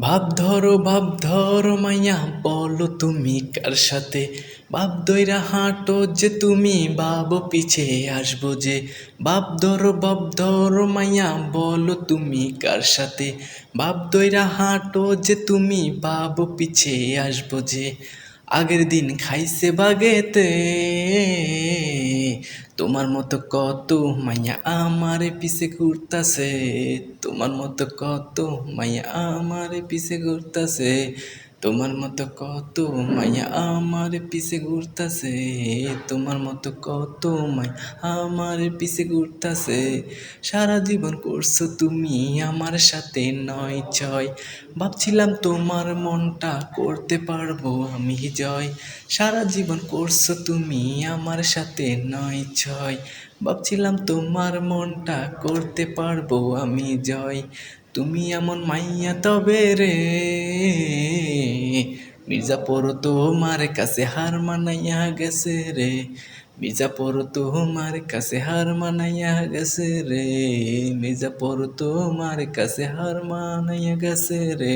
ভাব ধরো ভাব ধরো মাইয়া, বলো তুমি কার সাথে? ভাব দইরা হাঁটো যে তুমি বাব পিছে আসব যে। বাপ ধরো, ভাব ধরো মাইয়া, বলো তুমি কার সাথে? ভাব দইরা হাঁটো যে তুমি বাব পিছে আসব যে। আগের দিন খাইছে বাগেতে। তোমার মতো কত মাইয়া আমারে পিছে ঘুরতাছে? তোমার মতো কত মাইয়া আমারে পিছে ঘুরতাছে? তোমার মতো কত মাইয়া আমারে পিছে ঘুরতাছে, তোমার মতো কত মাইয়া আমারে পিছে ঘুরতাছে। সারা জীবন করছ তুমি আমার সাথে নয় ছয়, ভাবছিলাম তোমার মনটা করতে পারব আমি জয়। সারা জীবন করছ তুমি আমার সাথে নয় ছয়, ভাবছিলাম তোমার মনটা করতে পারব আমি জয়। তুমি এমন মাইয়া তবে রে মির্জাপুর তোমার কাছে হার মানাইয়া গেছে রে। মির্জাপুর তোমার কাছে হার মানাইয়া গেছে রে। মির্জাপুর তোমার কাছে হার মানাইয়া গেছে রে।